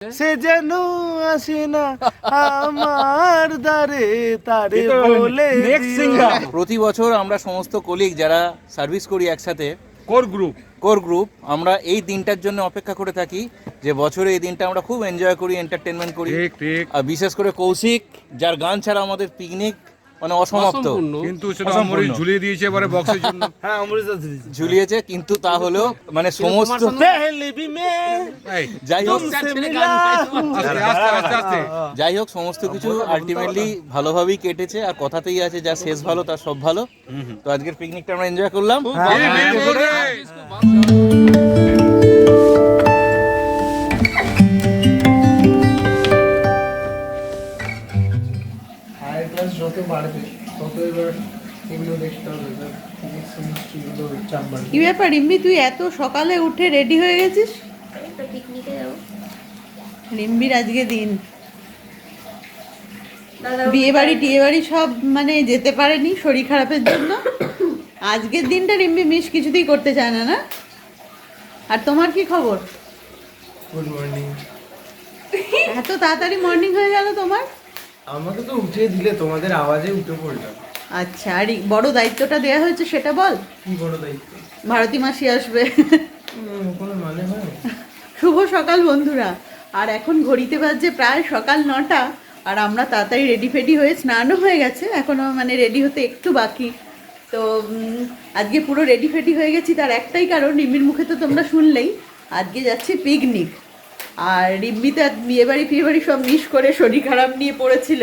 সে যেন আসে না আমার দ্বারে তারে বলে নেক্সট সিঙ্গার প্রতি বছর আমরা সমস্ত কলিগ যারা সার্ভিস করি একসাথে কোর গ্রুপ কোর গ্রুপ আমরা এই দিনটার জন্য অপেক্ষা করে থাকি যে বছরে এই দিনটা আমরা খুব এনজয় করি এন্টারটেনমেন্ট করি। ঠিক ঠিক। আর বিশেষ করে কৌশিক যার গান ছাড়া আমাদের পিকনিক মানে অসমাপ্ত। কিন্তু সেটা অসম্পূর্ণ। ঝুলিয়ে দিয়েছে এবারে বক্সের জন্য। হ্যাঁ দিদি ঝুলিয়েছে কিন্তু তা হলেও মানে সমস্ত যাই হোক। যাই হোক সমস্ত কিছু আলটিমেটলি ভালোভাবেই কেটেছে আর কথাতেই আছে যা শেষ ভালো তার সব ভালো। তো আজকের পিকনিকটা আমরা এনজয় করলাম। বাড়বে। তত এবার এগুলো দেখতে হবে। কি ব্যাপার রিম্বি তুই এত সকালে উঠে রেডি হয়ে গেছিস? রিম্বির আজকে দিন। দাদা বিয়ে বাড়ি টিয়ে বাড়ি সব মানে যেতে পারেনি শরীর খারাপের জন্য। আজকের দিনটা রিম্বি মিস কিছুতেই করতে চায় না না? আর তোমার কি খবর? গুড মর্নিং এত তাড়াতাড়ি মর্নিং হয়ে গেল তোমার? আমাকে তো উঠিয়ে দিলে তোমাদের আওয়াজে উঠে পড়লাম। আচ্ছা আর বড় দায়িত্বটা দেওয়া হয়েছে সেটা বল? কি বড় দায়িত্ব? ভারতী মাসি আসবে। কোনো মানে হয় শুভ সকাল বন্ধুরা। আর এখন ঘড়িতে বাজছে প্রায় সকাল নটা আর আমরা তাড়াতাড়ি রেডি ফেডি হয়ে স্নানও হয়ে গেছে এখনও মানে রেডি হতে একটু বাকি। তো আজকে পুরো রেডি ফেডি হয়ে গেছি তার একটাই কারণ নিমির মুখে তো তোমরা শুনলেই আজকে যাচ্ছি পিকনিক আর রিম্বিতে বিয়ে বাড়ি ফিয়ে বাড়ি সব মিস করে শরীর খারাপ নিয়ে পড়েছিল।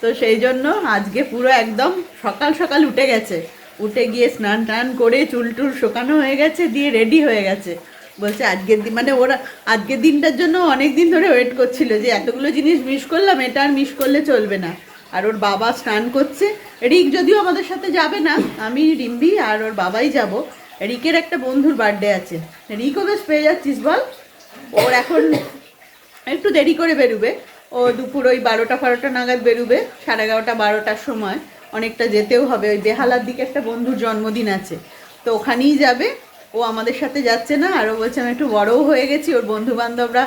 তো সেই জন্য আজকে পুরো একদম সকাল সকাল উঠে গেছে। উঠে গিয়ে স্নান টান করে চুল টুল শোকানো হয়ে গেছে, দিয়ে রেডি হয়ে গেছে। বলছে আজকের দিন মানে ওরা আজকের দিনটার জন্য অনেক দিন ধরে ওয়েট করছিল যে এতগুলো জিনিস মিস করলাম, এটা আর মিস করলে চলবে না। আর ওর বাবা স্নান করছে। রিক যদিও আমাদের সাথে যাবে না, আমি, রিম্বি আর ওর বাবাই যাব। রিকের একটা বন্ধুর বার্থডে আছে। রিকও বেশ পেয়ে যাচ্ছিস বল? ওর এখন একটু দেরি করে বেরোবে। ও দুপুর ওই বারোটা ফারোটা নাগাদ বেরোবে, সাড়ে এগারোটা বারোটার সময়। অনেকটা যেতেও হবে। ওই বেহালার দিকে একটা বন্ধুর জন্মদিন আছে। তো ওখানেই যাবে। ও আমাদের সাথে যাচ্ছে না, আর ও বলছে, আমি একটু বড়ও হয়ে গেছি। ওর বন্ধু বান্ধবরা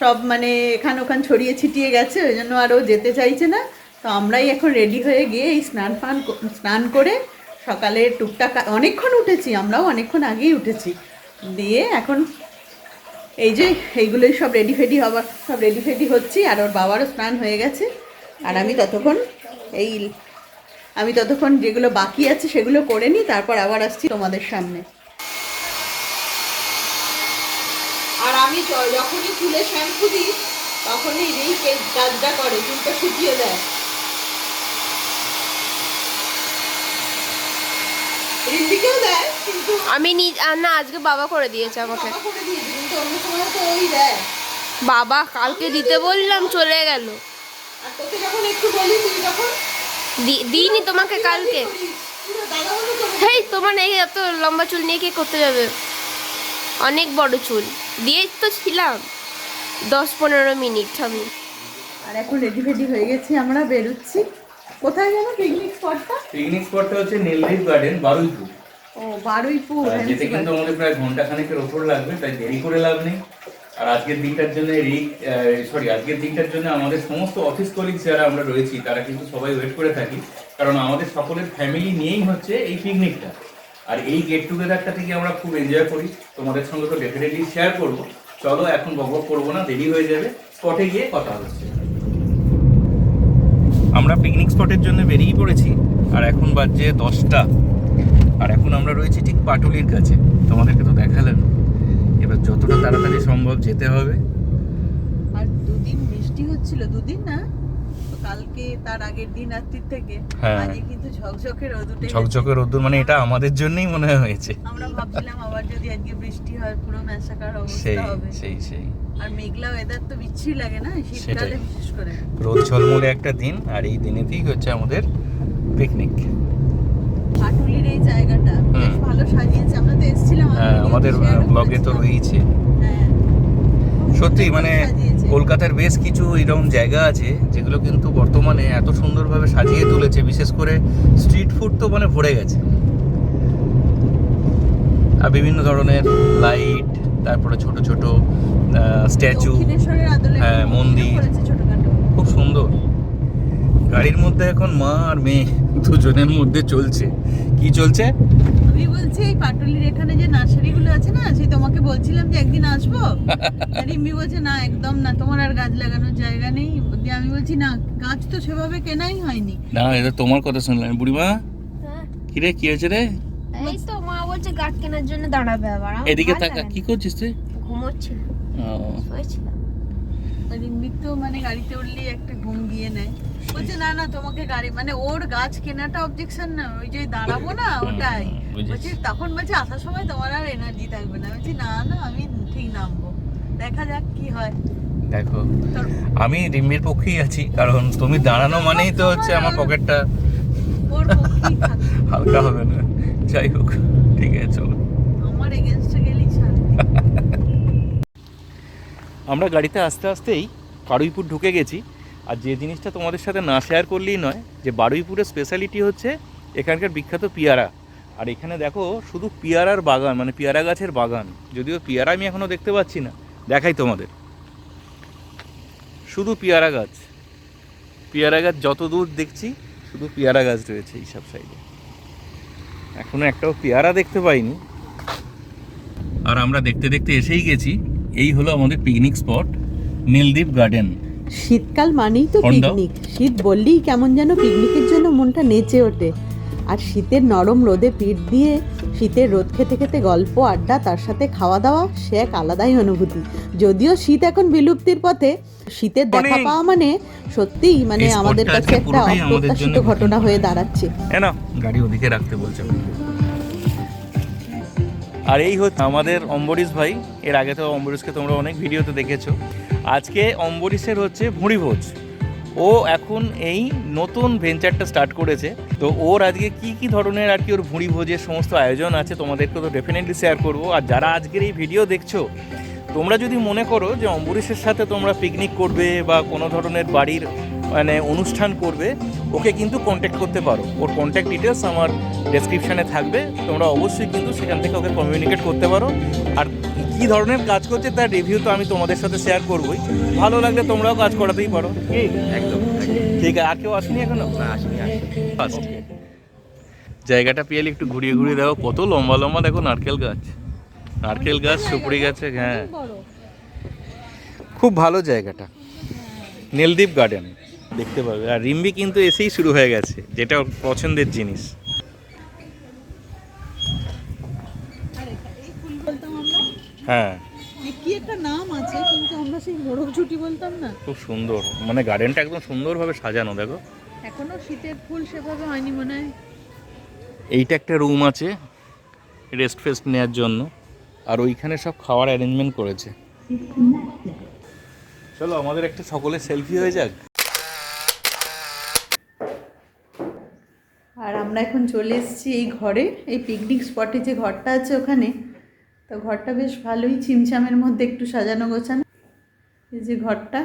সব মানে এখান ওখান ছড়িয়ে ছিটিয়ে গেছে। ওই জন্য আরও যেতে চাইছে না। তো আমরাই এখন রেডি হয়ে গিয়ে এই স্নান ফান স্নান করে সকালে টুকটাক অনেকক্ষণ উঠেছি। আমরাও অনেকক্ষণ আগেই উঠেছি। দিয়ে এখন এই যে এইগুলোই সব রেডি ফেডি হবার, সব রেডি ফেডি হচ্ছি, আর ওর বাবারও স্নান হয়ে গেছে। আর আমি ততক্ষণ এই, আমি ততক্ষণ যেগুলো বাকি আছে সেগুলো করে নিই, তারপর আবার আসছি তোমাদের সামনে। আর আমি যখনই চুলে শ্যাম্পু দিই, তখনই কে- কাজটা করে, চুলটা শুকিয়ে দেয় রিম্পিকেও দেয়। আমি নি না আজকে বাবা করে দিয়েছে আমাকে। বাবা দেয়। কালকে দিতে বললাম চলে গেল। আর তোকে যখন একটু বলি তুই তখন দি- দিইনি তোমাকে কালকে। হেই তোমার এই এত লম্বা চুল নিয়ে কে করতে যাবে? অনেক বড় চুল। দিয়েই তো ছিলাম। দশ পনেরো মিনিট আমি। আর এখন রেডি ফেডি হয়ে গেছি আমরা বেরোচ্ছি। কোথায় যাব পিকনিক স্পটটা পিকনিক স্পটটা হচ্ছে নীলদ্বীপ গার্ডেন বারুইপুর। ও বারুইপুর যেতে কিন্তু আমাদের প্রায় ঘণ্টা খানেকের ওপর লাগবে তাই দেরি করে লাভ নেই। আর আজকের দিনটার জন্য রিক সরি আজকের দিনটার জন্য আমাদের সমস্ত অফিস কলিগস যারা আমরা রয়েছি তারা কিন্তু সবাই ওয়েট করে থাকি কারণ আমাদের সকলের ফ্যামিলি নিয়েই হচ্ছে এই পিকনিকটা আর এই গেট টুগেদারটা থেকে আমরা খুব এনজয় করি। তোমাদের সঙ্গে তো ডেফিনেটলি শেয়ার করব। চলো এখন বকবক করব না দেরি হয়ে যাবে। স্পটে গিয়ে কথা হচ্ছে। আমরা পিকনিক স্পটের জন্য বেরিয়ে পড়েছি আর এখন বাজছে দশটা। আর এখন আমরা রয়েছি ঠিক পাটুলির কাছে। তোমাদেরকে তো দেখালাম। এবার যতটা তাড়াতাড়ি সম্ভব যেতে হবে। আর দুদিন বৃষ্টি হচ্ছিল দুদিন না? তো কালকে তার আগের দিন রাত্রির থেকে। হ্যাঁ। আজকে কিন্তু ঝকঝকে রোদ উঠে। ঝকঝকে মানে এটা আমাদের জন্যই মনে হয়েছে। আমরা ভাবছিলাম আবার যদি আজকে বৃষ্টি হয় পুরো ম্যাসাকার সেই অবস্থা হবে। সেই সেই। আর মেঘলা ওয়েদার তো বিচ্ছিরি লাগে না? শীতকালে বিশেষ করে। রোদ ঝলমলে একটা দিন আর এই দিনেতেই হচ্ছে আমাদের পিকনিক পাটুলির এই জায়গাটা বেশ ভালো সাজিয়েছে। আমরা তো এসেছিলাম হ্যাঁ আমাদের ব্লগে তো। রয়েছে হ্যাঁ সত্যি মানে কলকাতার বেশ কিছু এরকম জায়গা আছে যেগুলো কিন্তু বর্তমানে এত সুন্দরভাবে সাজিয়ে তুলেছে বিশেষ করে স্ট্রিট ফুড তো মানে ভরে গেছে। আর বিভিন্ন ধরনের লাইট তারপরে ছোট ছোট স্ট্যাচু হ্যাঁ, মন্দির। খুব সুন্দর। গাড়ির মধ্যে এখন মা আর মেয়ে দুজনের মধ্যে চলছে। কি চলছে? আমি বলছি এই পাটুলির এখানে যে নার্সারিগুলো আছে না সেই তোমাকে বলছিলাম যে একদিন আসব। আর রিম্মি বলছে না একদম না তোমার আর গাছ লাগানোর জায়গা নেই। দিয়ে আমি বলছি না গাছ তো সেভাবে কেনাই হয়নি। না এটা তোমার কথা শুনলাম। বুড়িমা হ্যাঁ। কি রে কি হয়েছে রে? এই তো মা বলছে গাছ কেনার জন্য দাঁড়াবে আবার। এদিকে তাকা কি করছিস তুই? ঘুমোচ্ছিলাম ও, শুয়েছিলাম। আর তো মানে গাড়িতে উঠলেই একটা ঘুম দিয়ে নেয়। বলছে না না তোমাকে গাড়ি মানে ওর গাছ কেনাটা অবজেকশন না ওই যে দাঁড়াবো না ওটাই। বলছি তখন বলছে আসার সময় তোমার আর এনার্জি থাকবে না। বলছি না না আমি ঠিক নামবো। দেখা যাক কি হয়। দেখো আমি রিম্বির পক্ষেই আছি কারণ তুমি দাঁড়ানো মানেই তো হচ্ছে আমার পকেটটা ওর হালকা হবে না। যাই হোক ঠিক আছে চলো। আমরা গাড়িতে আস্তে আস্তেই বারুইপুর ঢুকে গেছি। আর যে জিনিসটা তোমাদের সাথে না শেয়ার করলেই নয়, যে বারুইপুরের স্পেশালিটি হচ্ছে এখানকার বিখ্যাত পিয়ারা। আর এখানে দেখো, শুধু পিয়ারার বাগান মানে পিয়ারা গাছের বাগান। যদিও পিয়ারা আমি এখনও দেখতে পাচ্ছি না, দেখাই তোমাদের। শুধু পিয়ারা গাছ। পিয়ারা গাছ যত দূর দেখছি, শুধু পিয়ারা গাছ রয়েছে এইসব সাইডে এখনও একটাও পেয়ারা দেখতে পাইনি। আর আমরা দেখতে দেখতে এসেই গেছি। এই হলো আমাদের পিকনিক স্পট নীলদ্বীপ গার্ডেন শীতকাল মানেই তো পিকনিক শীত বললেই কেমন যেন পিকনিকের জন্য মনটা নেচে ওঠে। আর শীতের নরম রোদে পিঠ দিয়ে শীতের রোদ খেতে খেতে গল্প আড্ডা তার সাথে খাওয়া দাওয়া সে এক আলাদাই অনুভূতি। যদিও শীত এখন বিলুপ্তির পথে শীতের দেখা পাওয়া মানে সত্যিই মানে আমাদের কাছে একটা অপ্রত্যাশিত ঘটনা হয়ে দাঁড়াচ্ছে। গাড়ি ওদিকে রাখতে বলছে। আর এই হচ্ছে আমাদের অম্বরীশ ভাই। এর আগে তো অম্বরীশকে তোমরা অনেক ভিডিওতে দেখেছ। আজকে অম্বরীশের হচ্ছে ভুঁড়িভোজ ও এখন এই নতুন ভেঞ্চারটা স্টার্ট করেছে। তো ওর আজকে কি কি ধরনের আর কি ওর ভুঁড়ি ভোজের সমস্ত আয়োজন আছে তোমাদেরকে তো ডেফিনেটলি শেয়ার করব। আর যারা আজকের এই ভিডিও দেখছ, তোমরা যদি মনে করো যে অম্বরীশের সাথে তোমরা পিকনিক করবে বা কোনো ধরনের বাড়ির মানে অনুষ্ঠান করবে ওকে কিন্তু কন্ট্যাক্ট করতে পারো। ওর কন্ট্যাক্ট ডিটেলস আমার ডেসক্রিপশানে থাকবে। তোমরা অবশ্যই কিন্তু সেখান থেকে ওকে কমিউনিকেট করতে পারো। আর কী ধরনের কাজ করছে তার রিভিউ তো আমি তোমাদের সাথে শেয়ার করবোই। ভালো লাগলে তোমরাও কাজ করাতেই পারো। কি? একদম ঠিক আছে আর কেউ আসেনি এখনও? না আসেনি জায়গাটা পেয়ে একটু ঘুরিয়ে ঘুরিয়ে দেখো কত লম্বা লম্বা দেখো নারকেল গাছ। নারকেল গাছ সুপুরি গাছে হ্যাঁ। খুব ভালো জায়গাটা। নীলদ্বীপ গার্ডেন দেখতে পাবে। আর রিম্বি কিন্তু এসেই শুরু হয়ে গেছে যেটা ওর পছন্দের জিনিস। হ্যাঁ। কি একটা নাম আছে কিন্তু আমরা সেই মোরগ ছুটি বলতাম না? খুব সুন্দর। মানে গার্ডেনটা একদম সুন্দরভাবে সাজানো দেখো। এখনও শীতের ফুল সেভাবে হয়নি মনে হয়? এইটা একটা রুম আছে রেস্ট ফেস্ট নেওয়ার জন্য। আর ওইখানে সব খাওয়ার অ্যারেঞ্জমেন্ট করেছে। চলো আমাদের একটা সকলের সেলফি হয়ে যাক। আর আমরা এখন চলে এসেছি এই ঘরে, এই পিকনিক স্পটে যে ঘরটা আছে ওখানে। তো ঘরটা বেশ ভালোই চিমচামের মধ্যে একটু সাজানো গোছানো। এই যে ঘরটা।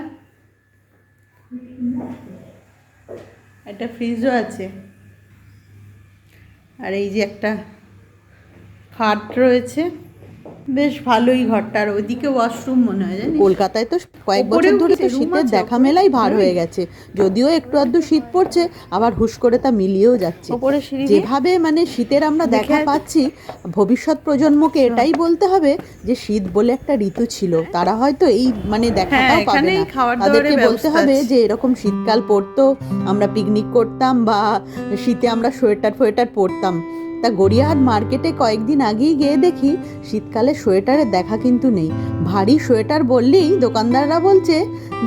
একটা ফ্রিজও আছে। আর এই যে একটা খাট রয়েছে। বেশ ভালোই ঘরটার ওইদিকে ওয়াশরুম মনে হয় জানিস? কলকাতায় তো কয়েক বছর ধরে তো শীতের দেখা মেলাই ভার হয়ে গেছে। যদিও একটু আধটু শীত পড়ছে আবার হুশ করে তা মিলিয়েও যাচ্ছে। যেভাবে মানে শীতের আমরা দেখা পাচ্ছি ভবিষ্যৎ প্রজন্মকে এটাই বলতে হবে যে শীত বলে একটা ঋতু ছিল। তারা হয়তো এই মানে দেখাটাও হ্যাঁ, পাবে এখানেই না। তাদেরকে বলতে হবে যে এরকম শীতকাল পড়তো আমরা পিকনিক করতাম বা শীতে আমরা সোয়েটার ফোয়েটার পরতাম। তা গড়িয়াহাট মার্কেটে কয়েকদিন আগেই গিয়ে দেখি শীতকালে সোয়েটারের দেখা কিন্তু নেই। ভারী সোয়েটার বললেই দোকানদাররা বলছে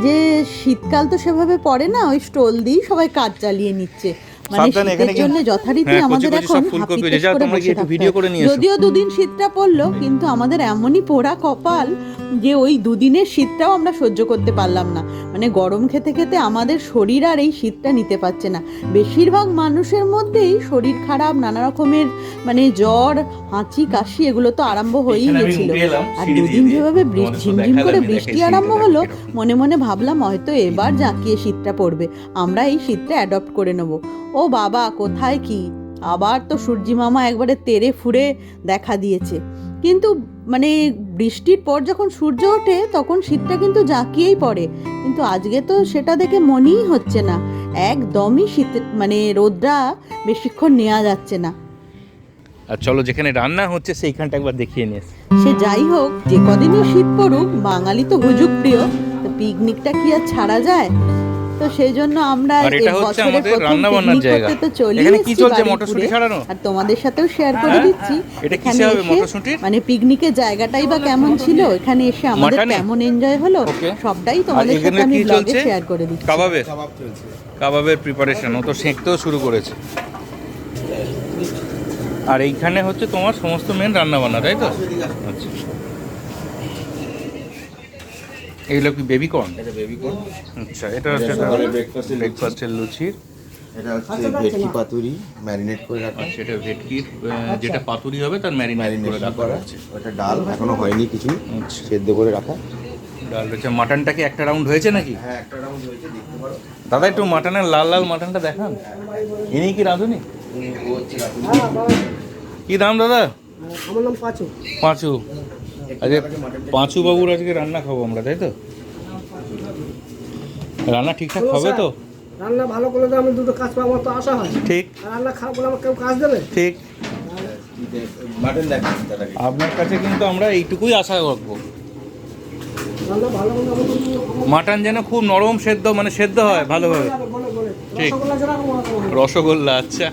যে, শীতকাল তো সেভাবে পড়ে না, ওই স্টোল দিয়েই সবাই কাজ চালিয়ে নিচ্ছে। সাবধানে, এখানে শীতের জন্য যথারীতি হ্যাঁ, আমাদের এখন ফুলকপি হাপিত্তেশ হয়েছে। যাও, করে তোমরা গিয়ে একটু ভিডিও করে নিয়ে যদিও দুদিন শীতটা পড়ল কিন্তু আমাদের এমনই পোড়া কপাল যে ওই দুদিনের শীতটাও আমরা সহ্য করতে পারলাম না। মানে গরম খেতে খেতে আমাদের শরীর আর এই শীতটা নিতে পারছে না। বেশিরভাগ মানুষের মধ্যেই শরীর খারাপ নানা রকমের মানে জ্বর হাঁচি কাশি এগুলো তো আরম্ভ হয়েই গেছিল আর দুদিন যেভাবে বৃষ্টি ঝিমঝিম করে বৃষ্টি আরম্ভ হলো মনে মনে ভাবলাম হয়তো এবার জাঁকিয়ে শীতটা পড়বে আমরা এই শীতটা অ্যাডপ্ট করে নেব। ও বাবা কোথায় কি? আবার তো সূর্যি মামা একবারে তেরে ফুরে দেখা দিয়েছে। কিন্তু মানে বৃষ্টির পর যখন সূর্য ওঠে তখন শীতটা কিন্তু জাঁকিয়েই পড়ে। কিন্তু আজকে তো সেটা দেখে মনেই হচ্ছে না। একদমই শীত মানে রোদরা বেশিক্ষণ নেওয়া যাচ্ছে না। আর চলো যেখানে রান্না হচ্ছে সেইখানটা একবার দেখিয়ে নিয়ে সে যাই হোক যে কদিনই শীত পড়ুক বাঙালি তো হুজুক প্রিয় পিকনিকটা কি আর ছাড়া যায়? তো সেই জন্য আমরা এই বছরের প্রথম পিকনিক জায়গা। করতে তো চলে এখানে কি চলছে। মটরশুঁটি ছাড়ানো? আর তোমাদের সাথেও শেয়ার করে হ্যাঁ? দিচ্ছি। এটা কিসে হবে, এসে মানে পিকনিকের জায়গাটাই বা কেমন ছিল? এখানে এসে আমাদের কেমন এনজয় হলো? সবটাই তোমাদের সাথে আমি ব্লগে শেয়ার করে দিচ্ছি। কাবাবের কাবাবের প্রিপারেশন ও তো সেঁকতেও শুরু করেছে। আর এইখানে হচ্ছে তোমার সমস্ত মেন রান্না বান্না তাই তো? আচ্ছা। এইগুলো কি বেবি কর্ন এটা বেবি কর্ন আচ্ছা এটা হচ্ছে ব্রেকফাস্টের লুচির এটা হচ্ছে ভেটকি পাতুরি ম্যারিনেট করে রাখা। আচ্ছা এটা ভেটকির যেটা পাতুরি হবে তার ম্যারিনেট করে রাখা করা। আছে ওটা ডাল এখনও হয়নি কিছু আচ্ছা। সেদ্ধ করে রাখা। ডাল রয়েছে মাটনটা কি একটা রাউন্ড হয়েছে নাকি? হ্যাঁ একটা রাউন্ড হয়েছে দেখতে পারো। দাদা একটু মাটনের লাল লাল মাটনটা দেখান। ইনি কি রাঁধুনি? হচ্ছে রাতুরি। কি দাম দাদা? আমার নাম পাচু। পাঁচু। আজকে পাঁচু বাবুর আজকে রান্না খাব আমরা তাই তো? রান্না ঠিকঠাক হবে তো? রান্না ভালো করলে তো আমি দুটো কাজ পাবো তো আশা হয়। ঠিক। রান্না খারাপ করলে আমার কেউ কাজ দেবে? ঠিক। আপনার কাছে কিন্তু আমরা এইটুকুই আশা রাখব। রান্না ভালো করলে মাটন যেন খুব নরম সেদ্ধ মানে সেদ্ধ হয় ভালোভাবে। ঠিক। রসগোল্লা আচ্ছা।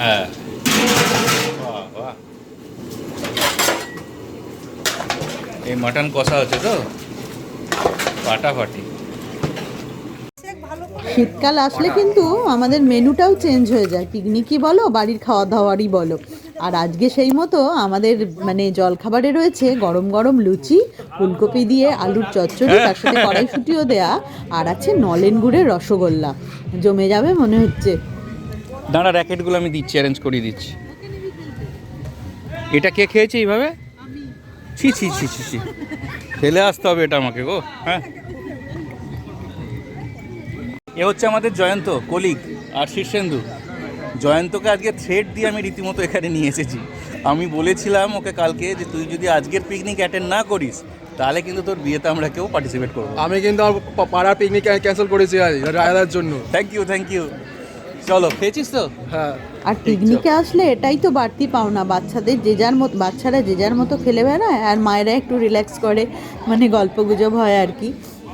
হ্যাঁ বাহ, বাহ। এই মাটন কষা হচ্ছে তো? ফাটাফাটি। শীতকাল আসলে কিন্তু আমাদের মেনুটাও চেঞ্জ হয়ে যায়। পিকনিকই বলো বাড়ির খাওয়া দাওয়ারই বলো। আর আজকে সেই মতো আমাদের মানে জলখাবারে রয়েছে গরম গরম লুচি ফুলকপি দিয়ে আলুর চচ্চড়ি তার সাথে কড়াইশুটিও দেয়া আর আছে নলেন গুড়ের রসগোল্লা। জমে যাবে মনে হচ্ছে। দাঁড়া র্যাকেটগুলো আমি দিচ্ছি অ্যারেঞ্জ করিয়ে দিচ্ছি। এটা কে খেয়েছে এইভাবে? ছি ছি ছি ছি ছি। ফেলে আসতে হবে এটা আমাকে গো হ্যাঁ? এ হচ্ছে আমাদের জয়ন্ত কলিগ আর শীর্ষেন্দু জয়ন্তকে আজকে থ্রেড দিয়ে আমি রীতিমতো এখানে নিয়ে এসেছি। আমি বলেছিলাম ওকে কালকে যে তুই যদি আজকের পিকনিক অ্যাটেন্ড না করিস তাহলে কিন্তু তোর বিয়েতে আমরা কেউ পার্টিসিপেট করব আমি কিন্তু পাড়ার পিকনিক ক্যান্সেল করেছি আজ রায়দার জন্য। থ্যাংক ইউ থ্যাংক ইউ চলো খেয়েছিস তো? হ্যাঁ। আর পিকনিকে আসলে এটাই তো বাড়তি পাওনা বাচ্চাদের যে যার মতো বাচ্চারা যে যার মতো খেলে বেড়ায় আর মায়েরা একটু রিল্যাক্স করে মানে গল্প গুজব হয় আর কি।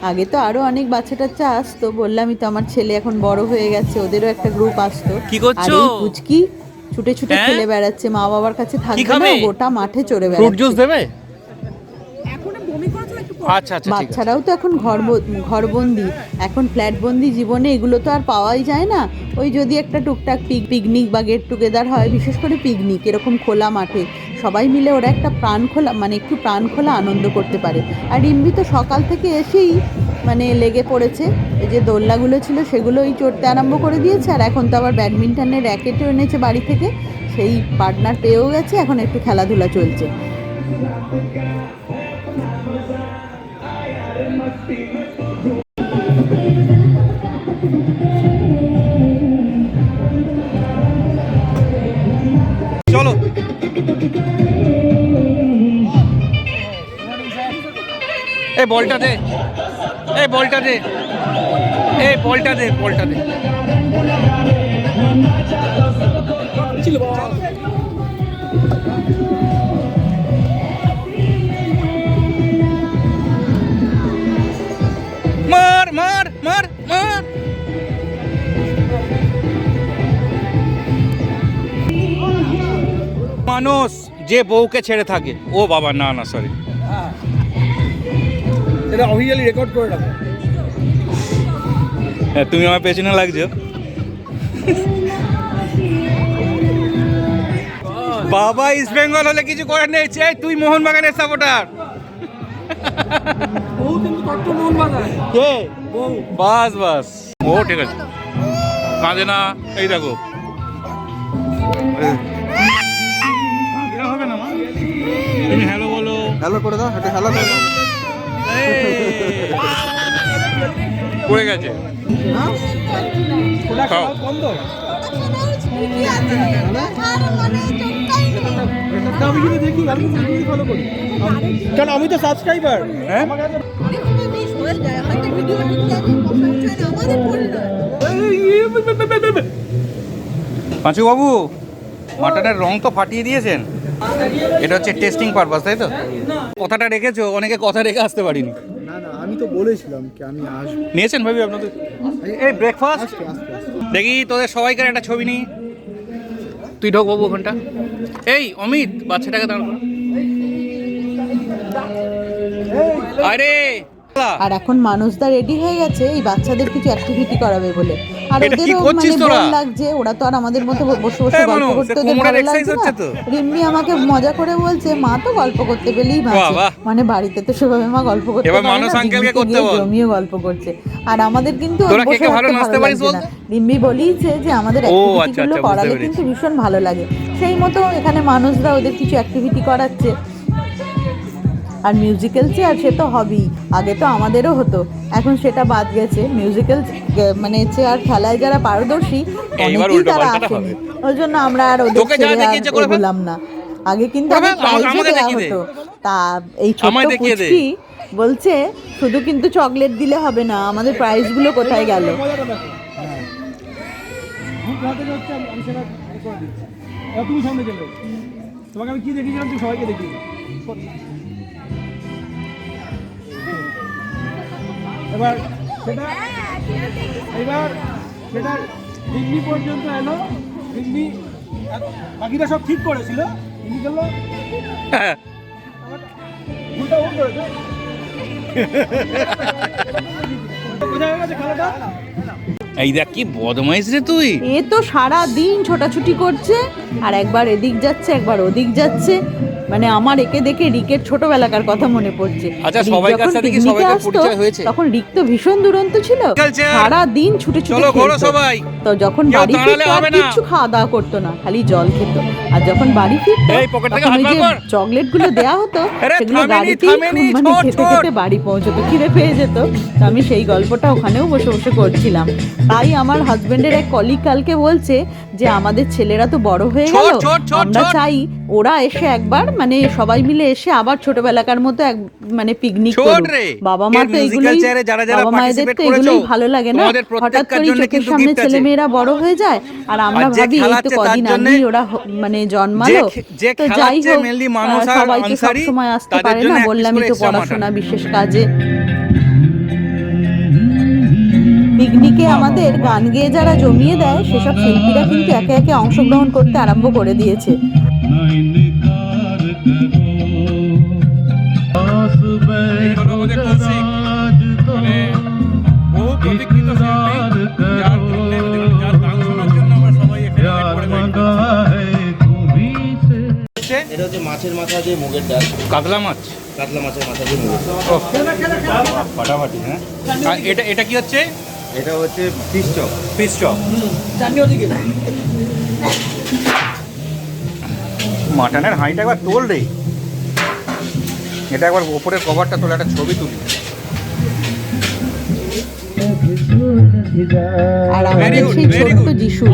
আগে তো আরও অনেক বাচ্চা টাচ্চা আসতো বললামই তো আমার ছেলে এখন বড় হয়ে গেছে ওদেরও একটা গ্রুপ আসতো। কি করছ? আর এই পুচকি ছুটে ছুটে হ্যাঁ? খেলে বেড়াচ্ছে মা বাবার কাছে থাকবে না গোটা মাঠে চড়ে ফ্রুট জুস দেবে? আচ্ছা আচ্ছা বাচ্চারাও তো এখন ঘর ঘরবন্দি। এখন ফ্ল্যাটবন্দি জীবনে এগুলো তো আর পাওয়াই যায় না। ওই যদি একটা টুকটাক পিক পিকনিক বা গেট টুগেদার হয়, বিশেষ করে পিকনিক এরকম খোলা মাঠে, সবাই মিলে ওরা একটা প্রাণ খোলা মানে একটু প্রাণ খোলা আনন্দ করতে পারে। আর রিম্বি তো সকাল থেকে এসেই মানে লেগে পড়েছে। এই যে দোলনাগুলো ছিল সেগুলোই চড়তে আরম্ভ করে দিয়েছে। আর এখন তো আবার ব্যাডমিন্টনের র্যাকেটও এনেছে বাড়ি থেকে। সেই পার্টনার পেয়েও গেছে, এখন একটু খেলাধুলা চলছে। এই বলটা দে। এই বলটা দে। এই বলটা দে বলটা দে। মার মার মার মার। মানুষ যে বউকে ছেড়ে থাকে, ও বাবা, না না সরি এটা অফিসিয়ালি রেকর্ড করে রাখো হ্যাঁ তুমি আমার পেছনে লাগছো বাবা ইস্ট বেঙ্গল হলে কিছু করার নেই চাই তুই মোহনবাগানের সাপোর্টার মন কে বাস বাস ও ঠিক আছে কাঁদে না এই দেখো তুমি হ্যালো বলো হ্যালো করে দাও হ্যালো করে দাও পড়ে গেছে। খাও। করি। কারণ আমি তো সাবস্ক্রাইবার হ্যাঁ? পাঁচু বাবু মাটনের রং তো ফাটিয়ে দিয়েছেন। এটা হচ্ছে টেস্টিং পারপাস তাই তো? কথাটা রেখেছো অনেকে কথা রেখে আসতে পারিনি। না না আমি তো বলেছিলাম কি আমি আসব। নিয়েছেন ভাবি আপনাদের? এই ব্রেকফাস্ট দেখি তোদের সবাইকার একটা ছবি নিই। তুই ঢোক বাবু ওখানটা। এই অমিত বাচ্চাটাকে দাঁড়। আরে আর এখন মানুষদা রেডি হয়ে গেছে এই বাচ্চাদের কিছু অ্যাক্টিভিটি করাবে বলে। আর ওদেরও মানে? বোর লাগছে ওরা তো আর আমাদের মতো বসে বসে গল্প করতে ওদের ভালো লাগছে না? রিম্মি আমাকে মজা করে বলছে মা তো গল্প করতে পেলেই বাঁচে। মানে বাড়িতে তো সেভাবে মা গল্প করতে পারে না। জমিয়ে গল্প করছে। আর আমাদের কিন্তু বসে ভালো লাগছে না। রিম্মি বলিয়েছে যে আমাদের ও, অ্যাক্টিভিটি আচ্ছা, আচ্ছা, করালে কিন্তু ভীষণ ভালো লাগে। সেই মতো এখানে মানুষরা ওদের কিছু অ্যাক্টিভিটি করাচ্ছে। আর মিউজিক্যাল চেয়ার সে তো হবেই। আগে তো আমাদেরও হতো। এখন সেটা বাদ গেছে। মিউজিক্যাল মানে চেয়ার খেলায় যারা পারদর্শী এইবার অনেকেই তারা আসেনি। ওই জন্য আমরা আর ওদের তোকে যা ছেড়ে। এগোলাম না। আগে কিন্তু আগে প্রাইজও দেওয়া হতো। তা এই ছোট্ট পুচকি বলছে শুধু কিন্তু চকলেট দিলে হবে না আমাদের প্রাইজগুলো কোথায় গেল? হ্যাঁ তুমি সামনে চলে তোমাকে আমি কি দেখিয়েছিলাম তুমি সবাইকে দেখিয়ে এবার সেটা এবার সেটা দিল্লি পর্যন্ত এলো। দিল্লি বাকিরা সব ঠিক করেছিল। দিল্লি গেল। ভুলটা ও করেছে। কোথায় হয়ে গেছে খেলাটা? এই দেখ কি বদমাইশ রে তুই। এ তো সারা দিন ছোটাছুটি করছে আর একবার এদিক যাচ্ছে একবার ওদিক যাচ্ছে। মানে আমার একে দেখে রিকের ছোটবেলাকার কথা মনে পড়ছে। আচ্ছা, সবাইকার যখন সাথে কি আসতো, পরিচয় হয়েছে? তখন রিক তো ভীষণ দুরন্ত ছিল। সারা দিন ছুটে ছুটে চলো ঘোরো সবাই। তো যখন বাড়ি দাঁড়ালে ফিরতো আর হবে না। কিচ্ছু খাওয়া দাওয়া করতো না খালি জল খেত। আর যখন বাড়ি ফিরতো এই, পকেট থেকে হাত বার কর। চকলেটগুলো দেওয়া হতো সেগুলো থামেনি, মানে ছোট, খেতে খেতে বাড়ি পৌঁছতো খিদে পেয়ে যেত। তো আমি সেই গল্পটা ওখানেও বসে বসে করছিলাম। তাই আমার হাজবেন্ডের এক কলিগ কালকে বলছে যে আমাদের ছেলেরা তো বড় হয়ে গেল। আমরা চাই ওরা এসে একবার মানে সবাই মিলে এসে আবার ছোটবেলাকার মতো এক মানে পিকনিক করুক। বাবা মা তো এগুলোই যারা বাবা মায়েদের তো এগুলোই ভালো লাগে না। হঠাৎ করে চোখের কিন্তু সামনে আছে। ছেলে মেয়েরা বড় হয়ে যায়। আর আমরা ভাবি এই তো কদিন আগেই ওরা মানে জন্মালো। তো যাই হোক সবাই তো সবসময় আসতে পারে না বললামই তো পড়াশোনা বিশেষ কাজে। পিকনিকে আমাদের গান গেয়ে যারা জমিয়ে দেয় সেসব শিল্পীরা কিন্তু একে একে অংশগ্রহণ করতে আরম্ভ করে দিয়েছে। এটা হচ্ছে মাছের মাথা দিয়ে মুগের ডাল। কাতলা মাছ? কাতলা মাছের মাথা দিয়ে মুগের ডাল। ফাটাফাটি হ্যাঁ? এটা এটা কি হচ্ছে? এটা হচ্ছে ফিশ চপ ফিশ চপ মাটনের হাঁড়িটা একবার তোল রে। এটা একবার ওপরের কভারটা তোলে একটা ছবি তুলি। আর আমাদের সেই ছোট্ট. যিশু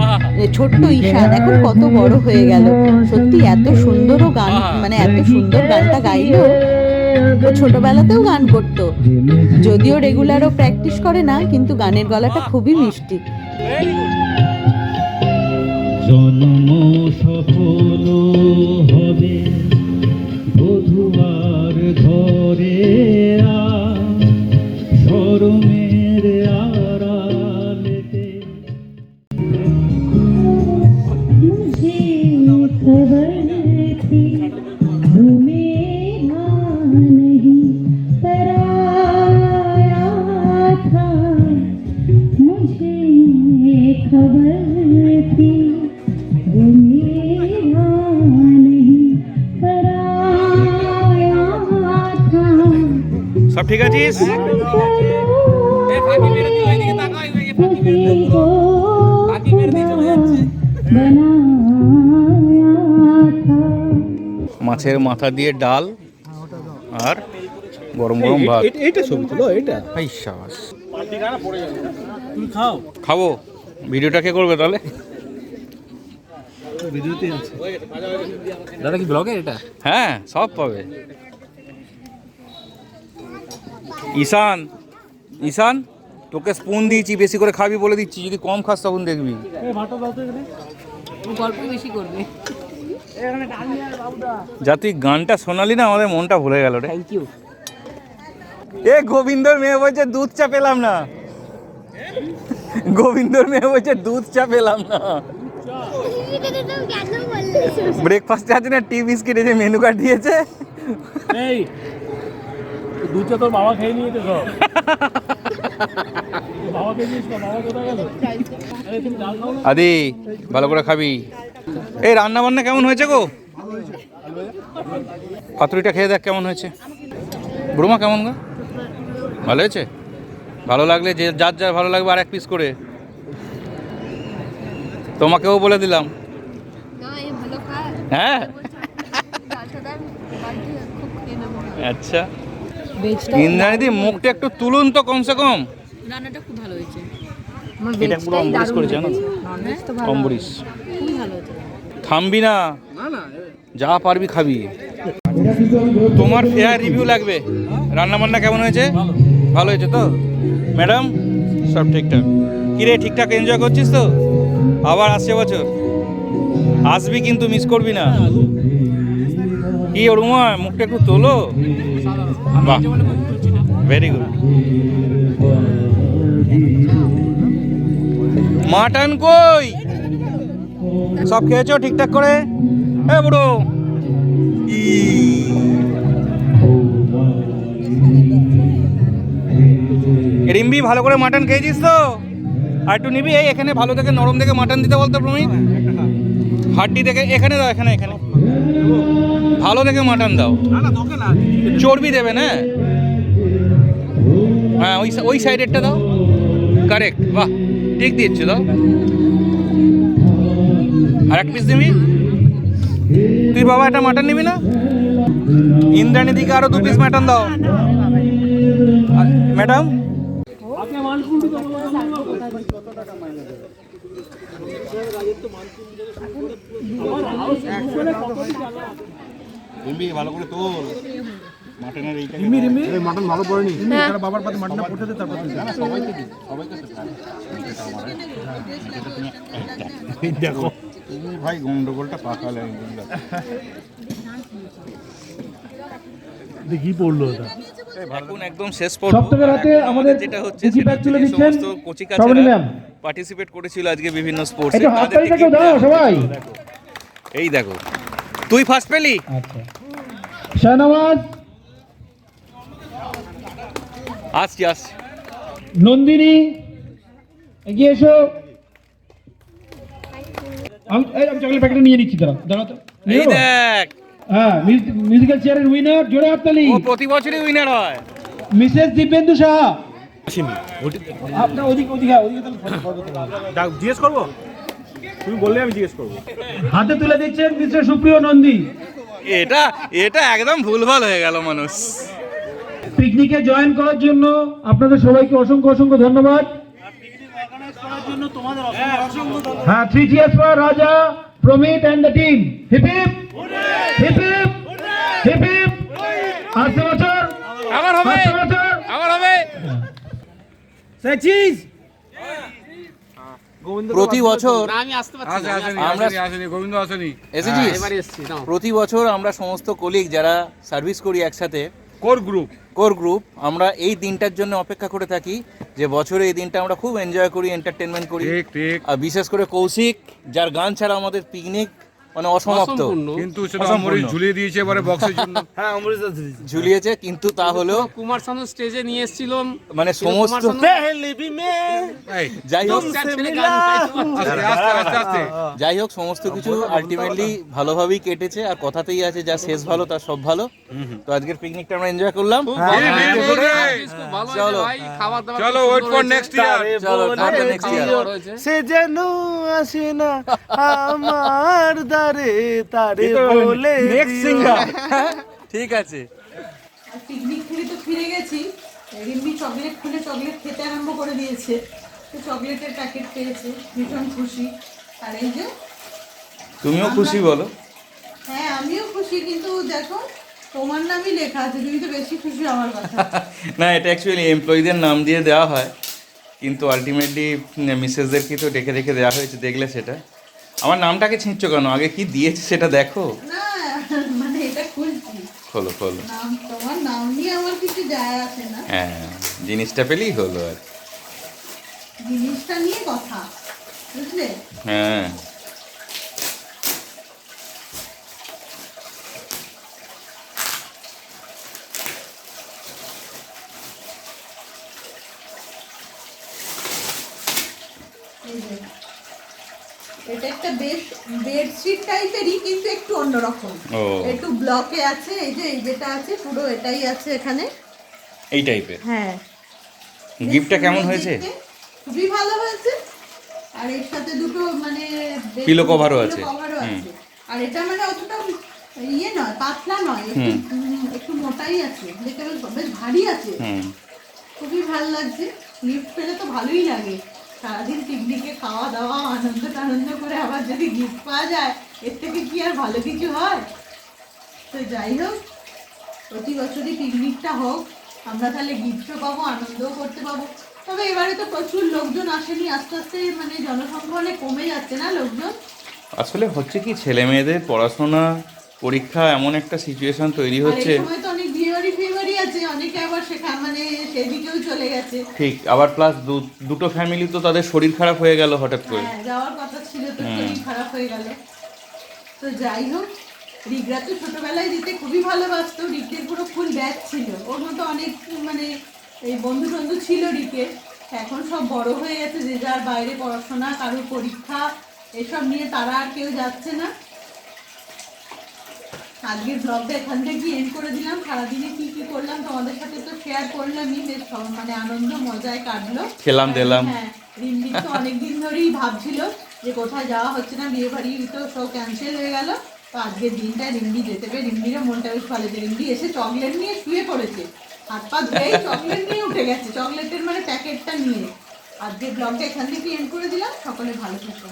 ছোট্ট ঈশান এখন কত বড় হয়ে গেল। সত্যি এত সুন্দরও গান মানে এত সুন্দর গানটা গাইলো। ছোটবেলাতেও গান করতো। যদিও রেগুলারও প্র্যাকটিস করে না, কিন্তু গানের গলাটা খুবই মিষ্টি। জন্ম সফল হবে। মাছের মাথা দিয়ে ডাল আর গরম গরম ভাত। এইটা ছবি তুলো এটা এই সাবাস। খাব। ভিডিওটা কে করবে তাহলে? ভিডিওতে আছে। দাদা কি ব্লগে এটা? হ্যাঁ সব পাবে। ঈশান ঈশান তোকে স্পুন দিয়েছি বেশি করে খাবি বলে দিচ্ছি। যদি কম খাস তখন দেখবি। ভাতটা দাও তো এখানে। গল্প বেশি করবে। যা তুই গানটা শোনালি না আমাদের মনটা ভুলে গেল রে। থ্যাংক ইউ এ গোবিন্দর মেয়ে বলছে দুধ চা পেলাম না। গোবিন্দর মেয়ে বলছে দুধ চা পেলাম না। ব্রেকফাস্টে আছে না টি বিস্কিট যে মেনু কার্ড দিয়েছে? এই দুধটা তোর বাবা খেয়ে নিয়েছে সব। আদি ভালো করে খাবি। এই রান্না বান্না কেমন হয়েছে গো? পাতুরিটা খেয়ে দেখ কেমন হয়েছে। বুড়োমা কেমন গো? ভালো হয়েছে? ভালো লাগলে যে যার যার ভালো লাগবে আর এক পিস করে। তোমাকেও বলে দিলাম। হ্যাঁ? আচ্ছা। ইন্দ্রাণীদি মুখটা একটু তুলুন তো কমসে কম। রান্নাটা খুব ভালো হয়েছে। এটা পুরো অম্বরিশ করেছে জানো? অম্বরিশ। থামবি না? যা পারবি খাবি। তোমার ফেয়ার রিভিউ লাগবে। রান্না বান্না কেমন হয়েছে? ভালো। হয়েছে তো? ম্যাডাম সব ঠিকঠাক। কিরে ঠিকঠাক এনজয় করছিস তো? আবার আসছে বছর। আসবি কিন্তু মিস করবি না। কি ওরুমা মুখটা একটু তোলো। বাহ। ভেরি গুড মাটন কই? সব খেয়েছো ঠিকঠাক করে? এ বুড়ো। রিম্বি ভালো করে মাটন খেয়েছিস তো? আর একটু নিবি এই এখানে ভালো দেখে নরম দেখে মাটন দিতে বলতো প্রমিত। হাড্ডি দেখে এখানে দাও এখানে এখানে। ভালো দেখে মাটন দাও। চর্বি দেবে না? হ্যাঁ ওই ওই সাইডেরটা দাও। কারেক্ট বাহ ঠিক দিচ্ছ দাও। আর এক পিস দিবি? তুই বাবা একটা মাটন নিবি না? ইন্দ্রাণী দিকে আরও দু পিস মাটন দাও। ম্যাডাম ভালো করে তোল। মাটনের এইটা রিমি রিমি। মাটন ভালো পড়েনি তার বাবার পাতে মাটনটা পড়তে দে তারপর সবাইকে দেখো। তুমি ভাই গন্ডগোলটা পাকালে একদম দেখি পড়ল এটা এখন একদম শেষ পর্ব। সপ্তকের হাতে আমাদের যেটা হচ্ছে ব্যাগ তুলে দিচ্ছেন শ্রাবণী ম্যাম। পার্টিসিপেট করেছিল আজকে বিভিন্ন স্পোর্টসে কেউ দাও সবাই। এই দেখো। তুই ফার্স্ট পেলি? আচ্ছা। শাহনওয়াজ। আসছি আসছি। নন্দিনী। এগিয়ে এসো। আমি আমি চকলেট প্যাকেটটা নিয়ে নিচ্ছি তো। এই? দেখ। হ্যাঁ মিউজিক্যাল চেয়ারের উইনার জোরে হাততালি। ও প্রতি বছরই উইনার হয়। মিসেস দিব্যেন্দু সাহা। আপনার ওদিক ওদিক ওদিকে তাহলে জিজ্ঞেস করব? তুমি বললে আমি জিজ্ঞেস করব। হাতে তুলে দিচ্ছেন মিস্টার সুপ্রিয় নন্দী। এটা এটা একদম ভুলভাল হয়ে গেল মানুষ। পিকনিকে জয়েন করার জন্য আপনাদের সবাইকে অসংখ্য অসংখ্য ধন্যবাদ। হ্যাঁ three cheers for Raja Pramit and the team hip hip hip hip hip hip আসছে বছর আমার হবে আসছে বছর আমার হবে প্রতি বছর আমি আসতে পারছি আমরা আসেনি গোবিন্দ আসেনি। এসেছিস? এবারে এসছি নাও। প্রতি বছর আমরা সমস্ত কলিগ যারা সার্ভিস করি একসাথে কোর গ্রুপ কোর গ্রুপ আমরা এই দিনটার জন্য অপেক্ষা করে থাকি যে বছরে এই দিনটা আমরা খুব এনজয় করি এন্টারটেনমেন্ট করি। আর বিশেষ করে কৌশিক যার গান ছাড়া আমাদের পিকনিক মানে অসমাপ্ত। কিন্তু সেটা অমরিশ ঝুলিয়ে দিয়েছে এবারে বক্সের জন্য। ঝুলিয়েছে। কিন্তু তা হলেও কুমার শানু স্টেজে নিয়ে এসেছিলাম মানে সমস্ত যাই হোক। আস্তে আস্তে যাই হোক সমস্ত কিছু আলটিমেটলি ভালোভাবেই কেটেছে আর কথাতেই আছে যা শেষ ভালো তার সব ভালো। তো আজকের পিকনিকটা আমরা এনজয় করলাম। চলো। চলো ওয়েট ফর নেক্সট ইয়ার চলো নেক্সট ইয়ার সে যেন আসে না আমার দ্বারে তারে বলে নেক্সট সিঙ্গার ঠিক আছে। পিকনিক থেকে তো ফিরে গেছি। রিম্বি চকলেট খুলে চকলেট খেতে আরম্ভ করে দিয়েছে। তো চকলেটের প্যাকেট পেয়েছে। ভীষণ খুশি। আর এই যে তুমিও খুশি বলো। হ্যাঁ আমিও খুশি। কিন্তু দেখো তোমার নামই লেখা আছে। তুমি তো বেশি খুশি আমার কথা। না এটা অ্যাকচুয়ালি এমপ্লয়ীদের নাম দিয়ে দেওয়া হয়। কিন্তু আলটিমেটলি মিসেসদেরকে তো ডেকে ডেকে দেওয়া হয়েছে। দেখলে সেটা। আমার নামটাকে ছিঁচছো কেন? আগে কি দিয়েছে সেটা দেখো। মানে খোলো খোলো। হ্যাঁ জিনিসটা পেলেই হলো আর। জিনিসটা নিয়ে কথা বুঝলে? হ্যাঁ এই যে বেশ বেডশিট টাইপেরই কিন্তু একটু অন্যরকম। একটু ব্লকে আছে এই যে এই যেটা আছে পুরো এটাই আছে এখানে। এই টাইপের? হ্যাঁ। গিফটটা কেমন হয়েছে? খুবই ভালো হয়েছে। আর এর সাথে দুটো মানে বেশ- Pillow cover ও pillow আছে। আর এটা মানে অতটা ইয়ে নয় পাতলা নয় একটু মোটাই আছে। দেখতে বেশ ভারী আছে। খুবই ভালো লাগছে। গিফট পেলে তো ভালোই লাগে। সারাদিন পিকনিকে খাওয়া দাওয়া আনন্দ টানন্দ করে আবার যদি গিফট পাওয়া যায় এর থেকে কি আর ভালো কিছু হয়? তো যাই হোক প্রতি বছরই পিকনিকটা হোক আমরা তাহলে গিফটও পাবো আনন্দও করতে পাবো। তবে এবারে তো প্রচুর লোকজন আসেনি আস্তে আস্তে মানে জনসংখ্যা অনেক কমে যাচ্ছে না লোকজন? আসলে হচ্ছে কি ছেলে মেয়েদের পড়াশোনা পরীক্ষা এমন একটা সিচুয়েশন তৈরি হচ্ছে। অনেক বিয়ে বাড়ি ফিয়ে অনেকে আবার সেখানে মানে সেদিকেও চলে গেছে। ঠিক আবার প্লাস দুটো ফ্যামিলি তো তাদের শরীর খারাপ হয়ে গেল হঠাৎ করে। হ্যাঁ যাওয়ার কথা ছিল তো শরীর খারাপ হয়ে গেল। তো যাই হোক রিগরা তো ছোটবেলায় দিতে খুবই ভালোবাসতো রিকের পুরো ফুল ব্যাচ ছিল। ওর মতো অনেক মানে এই বন্ধু বন্ধু ছিল রিকের এখন সব বড় হয়ে গেছে যে যার বাইরে পড়াশোনা কারোর পরীক্ষা এসব নিয়ে তারা আর কেউ যাচ্ছে না। আজকের ব্লগটা এখান থেকে এন্ড করে দিলাম। সারাদিনে কি কি করলাম তোমাদের সাথে তো শেয়ার করলামই। বেশ মানে আনন্দ মজায় কাটলো। খেলাম দিলাম। হ্যাঁ রিম্বি তো অনেকদিন ধরেই ভাবছিল যে কোথায় যাওয়া হচ্ছে না বিয়ে বাড়ি তো সব ক্যান্সেল হয়ে গেল। তো আজকের দিনটা রিম্বি যেতে পেরে রিম্বিরও মনটা বেশ ভালো যে রিম্বি এসে চকলেট নিয়ে শুয়ে পড়েছে। হাত পা ধুয়েই চকলেট নিয়ে উঠে গেছে। চকলেটের মানে প্যাকেটটা নিয়ে। আজকে ব্লগটা এখান থেকে এন্ড করে দিলাম। সকলে ভালো থাকো।